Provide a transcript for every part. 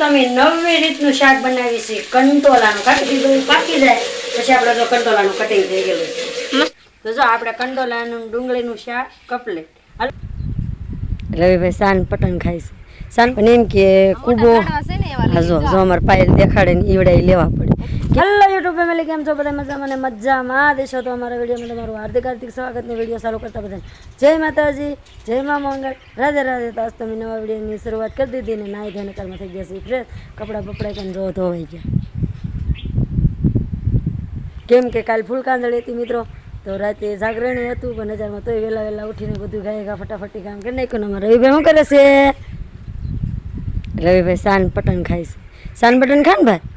તો અમે નવી રીતનું શાક બનાવી છે કંટોલાનું. કાઢી દીધું પાકી જાય પછી આપણે જો કંટોલાનું કટિંગ થઈ ગયેલું તો જો આપણે કંટોલાનું ડુંગળીનું શાક કપલેટ હાલ. રવિભાઈ સાન પટન ખાય છે. સાન પણ એમ કે કૂબો જો અમારે પાયલ દેખાડે ને ઈવડાઈ લેવા પડે. હેલો યુટ્યુબ ફેમિલી કેમ છો બધા મજામાં ને મજામાં? દેશો, તો અમારા વિડીયોમાં તમારું હાર્દિક હાર્દિક સ્વાગતની વીડિયો ચાલુ કરતા બધાને. જય માતાજી, જય મા મંગળ. રાધે રાધે, તો આજ તમે નવા વિડીયોની શરૂઆત કરી દીધી ને નાઈ ધોઈને કાલમાં થઈ ગયા છે ફ્રેશ કપડાં બપડા કંઈ જો ધોવાઈ ગયા? કેમ કે કાલ ફૂલ કાંદળી હતી મિત્રો, તો રાતે જાગરણી હતું, પણ હજારમાં તોય વહેલા વહેલા ઉઠીને બધું ગાય ગા ફટાફટી કામ કરી નાખ્યું અમારા રવિભાઈ શું કરે છે? રવિભાઈ સાન પટન ખાય છે. સાન પટન ખાન ભાઈ?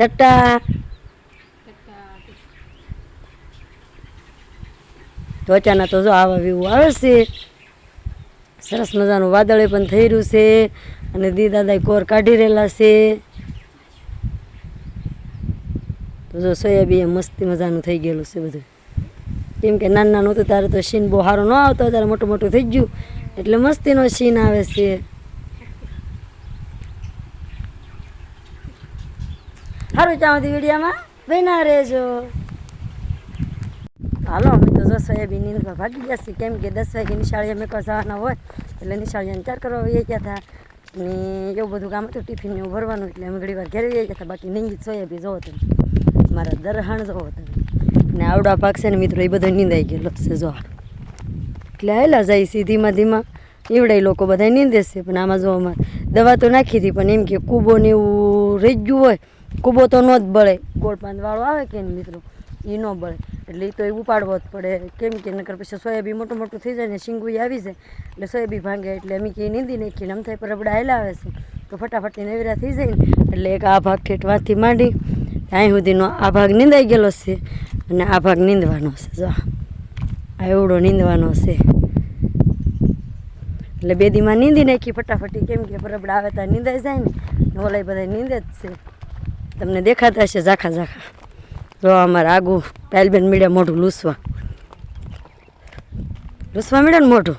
ટટા ત્વચાના તો જો આવા વ્યૂ આવે છે. સરસ મજાનું વાદળે પણ થઈ રહ્યું છે અને દી દાદાએ કોર કાઢી રહેલા છે. તો જો સોયાબી મસ્તી મજાનું થઈ ગયેલું છે બધું. કેમ કે નાનું નાનું હતું, ત્યારે તો સીન બહુ સારો ન આવતો ત્યારે મોટું મોટું થઈ ગયું. એટલે મસ્તીનો સીન આવે છે. સારું ચામાંથી વિડીયામાં. બન્યા રહેજો. હાલો, અમે તો જો સોયાબીન નીંદવા ભાગી ગયા છીએ. કેમ કે દસ વાગે નિશાળીએ મેં જવાના હોય, એટલે નિશાળીને ચાર કરવા વહી ગયા હતા. ને એવું બધું કામ હતું, ટિફિન એવું ભરવાનું, એટલે અમે ઘણી વાર ઘરે ગયા હતા. બાકી નહીં સોયાબી જોવો તમે. મારા દરહાણ જોવો તમે. ને આવડા પાક છે ને મિત્રો, એ બધો નીંદાઈ ગયેલો છે, જો. એટલે આવેલા જાય છે ધીમા. ધીમા એવડાય લોકો બધા નીંદે છે, પણ આમાં જો અમારે દવા તો નાખી હતી, પણ એમ કે કૂબો ને એવું રહી ગયું હોય કૂબો તો ન જ બળે. ગોળપાંદવાળો આવે કે મિત્રો એ ન બળે. એટલે એ તો એ ઉપાડવો જ પડે. કેમ કે નકર પછી સોયાબી મોટું મોટું થઈ જાય ને શીંગુઈ આવી જાય. એટલે સોયાબી ભાંગે એટલે અમે કે નીંદી નાખીને આમ થાય પરબડા હેલા આવે છે. તો ફટાફટથી નવેરા થઈ જાય ને એટલે એક આ ભાગ ઠેઠવાથી માંડી. અહીં સુધીનો આ ભાગ નીંદાઈ ગયેલો છે અને આ ભાગ નીંદવાનો છે. જો, આ એવડો નીંદવાનો છે. એટલે બે દીમાં નીંદી નાખી ફટાફટી કેમ કે પરબડા આવે ત્યાં નીંદાઈ જાય ને. ઓલાય બધા નીંદે જ છે. તમને દેખાતા હશે ઝાખા ઝાખા. જો અમારે આગું પાયલબેન મીડિયા મોઢું લૂસવા. લૂસવા મળ્યા ને મોઢું?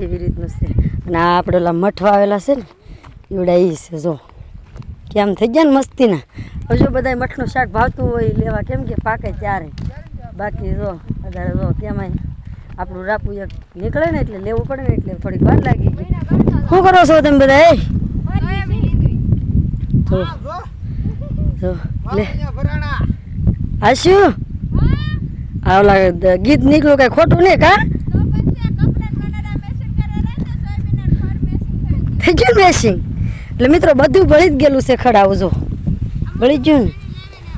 એવી રીતનું છે. અને આ આપણે ઓલા મઠ આવેલા છે ને એવડા એ છે જો. કેમ થઈ ગયા ને મસ્તીના? હવે જો બધા મઠનું શાક ભાવતું હોય લેવા કેમ કે પાકે ત્યારે. બાકી જો વધારે જો કેમ આપણું રાપું એક નીકળે ને એટલે લેવું પડે ને એટલે થોડીક વાર લાગી ગઈ. શું કરો છો તમે બધા એ? જો. જો લે. આશુ? આ ઓલા ગીત નીકળ્યું કઈ ખોટું નહીં કા? થઈ ગયું મેસિંગ એટલે મિત્રો બધું ભળી જ ગયેલું છે ખડાવું જો ભળી ગયું ને?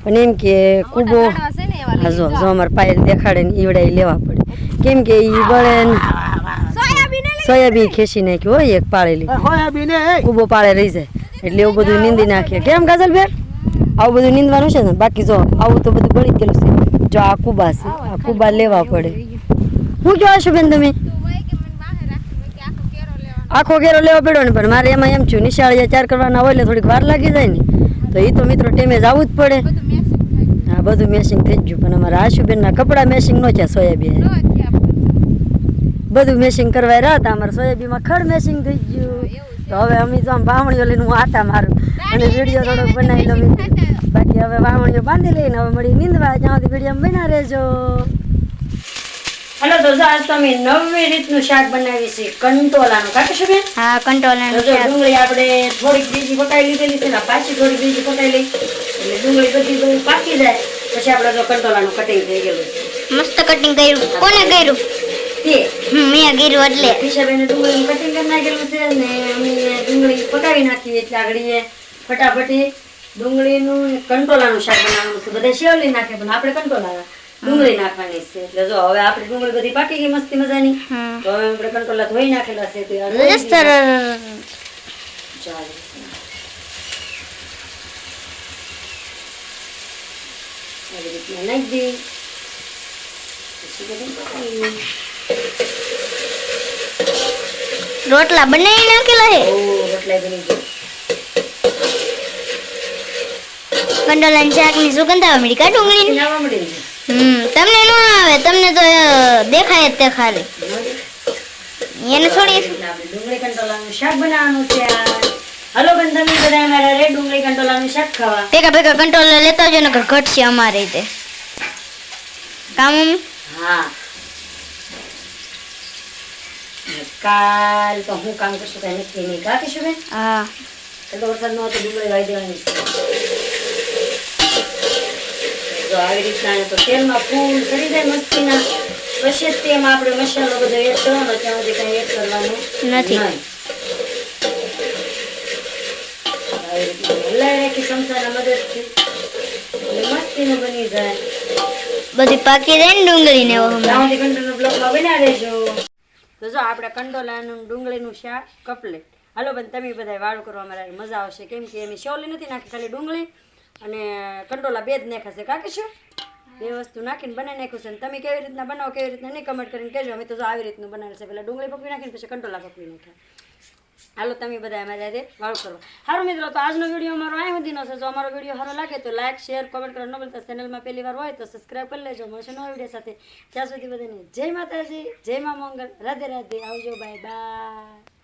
પણ એમ કે કૂબો હા જો જો અમારે પાયલ દેખાડે ને ઈવડાઈ લેવા પડે. કેમ કે ઈ બળે ને સોયાબીન ખેંચી નાખ્યું હોય એક પાળેલી. કુબો પાળે રહી જાય. એટલે એવું બધું નીંદી નાખીએ કેમ ગઝલ બેન આવું બધું નીંદવાનું છે ને બાકી જો આવું તો બધું બળી ગયેલું છે. જો આ કુબા છે આ કુબા લેવા પડે. હું કહો છો બેન તમે? આખો ઘેરો લેવો પડ્યો ને પણ મારે એમાં એમ છું નિશાળીએ ચાર કરવાના હોય એટલે થોડીક વાર લાગી જાય ને. તો એ તો મિત્રો ટેમે આવવું જ પડે. હા બધું મેસિંગ થઈ ગયું પણ અમારા આશુબેનના કપડાં મેસિંગ નો છે સોયાબીન. બધું મેસિંગ કરવા રહ્યા હતા અમારે સોયાબીનમાં ખડ મેસિંગ થઈ ગયું. તો હવે અમે તો આમ બામણીઓ લઈને હું આટા મારું. અને વીડિયો થોડોક બનાવી લઉં. બાકી હવે વાવણીઓ બાંધી લઈને હવે મળી નીંદવા. જ્યાં સુધી વીડિયો બના રહેજો. હાલો તો આજ તમે નવી રીતનું શાક બનાવી છે કંટોલાનું. કાઢશું બેન હા કંટ્રોલ જો ડુંગળી આપણે થોડીક બીજી પકાવી લીધેલી છે ને પાછી થોડી બીજી પકાવી લઈ. એટલે ડુંગળી બધી બધું પાકી જાય. પછી આપણે જો કંટોલાનું કટિંગ થઈ ગયેલું મસ્ત કટિંગ કર્યું. કોને કર્યું? મેં કર્યું એટલે. પિશાબેને ડુંગળીનું કટિંગ કરી નાખેલું છે ને અમે ડુંગળી પકાવી નાખી એટલે આગળ ફટાફટી ડુંગળીનું ને કંટોલાનું શાક બનાવવાનું છે. બધા શેવલી નાખે પણ આપણે કંટોલા ડુંગળી નાખવાની છે. એટલે જો હવે આપણે ડુંગળી બધી પાકી ગઈ મસ્તી મજાની. તો હવે આપણે કંટોલા ધોઈ નાખેલા છે. તો. ચાલે. આવી રીતના નાખી દઈ પછી બધું પકાવી રોટલા બનાવી નાખેલા છે? રોટલા બની ગઈ કંડોલાની શાકની સુગંધ આવે મળી કા ગઈ હમ તમને ન આવે તમને તો દેખાય જ તે ખાલી. એને છોડી ડુંગળી કંટોલાનું શાક બનાવવાનું છે હલો બેન તમે બધા અમારા રે ડુંગળી કંટોલાનું શાક ખાવા. ભેગા ભેગા કંટોલા લેતા આવજો ને ઘટશે અમારે રીતે કામ હા. કાલ તો હું કામ કરશું તો એને કે નહીં કા? કીશું બેન હા તો વરસાદ નો તો ડુંગળી વાવી દેવાની છે. જો આવી રીતના તો તેલમાં ફૂલ ચડી જાય મસ્તીના પછી તેમાં આપણે મસાલો બધો એડ કરવાનો ત્યાં સુધી કઈ એડ કરવાનું નથી. નહીં. આવી રીતના હલાવી રાખી ચમચાના મદદથી મસ્તીનું બની જાય બધી પાકી જાય ને ડુંગળી ને એવું હમણાં. રાઉન્ડી બ્લોકમાં બના દેજો તો જો આપણે કંટોલાનું ડુંગળીનું શાક કપલેટ હાલો પણ તમે બધા વાળું કરવા મારે મજા આવશે કેમ કે એમ શોલી નથી નાખી ખાલી ડુંગળી અને કંટોલા બે જ નાખાશે કાકે શું બે વસ્તુ નાખીને બનાવી નાખ્યું છે. તમે કેવી રીતના બનાવો, કેવી રીતના નહીં કમેન્ટ કરીને કહેજો. અમે તો આવી રીતનું બનાવેલ છે. પહેલાં ડુંગળી પકવી નાખીને પછી કંટોલા પકવી નાખ્યા. હાલો, તમે બધા અમારે હારે વાળું કરો. સારું મિત્રો, તો આજનો વીડિયો અમારો અહીં સુધીનો છે. જો અમારો વીડિયો સારો લાગે તો લાઈક શેર કોમેન્ટ કરો. ન બોલતા ચેનલમાં પહેલી વાર હોય તો સબસ્ક્રાઈબ કરી લેજો. મળશે નવા વીડિયો સાથે. ત્યાં સુધી બધાને જય માતાજી, જય મા મંગલ. રાધે રાધે. આવજો બાય બાય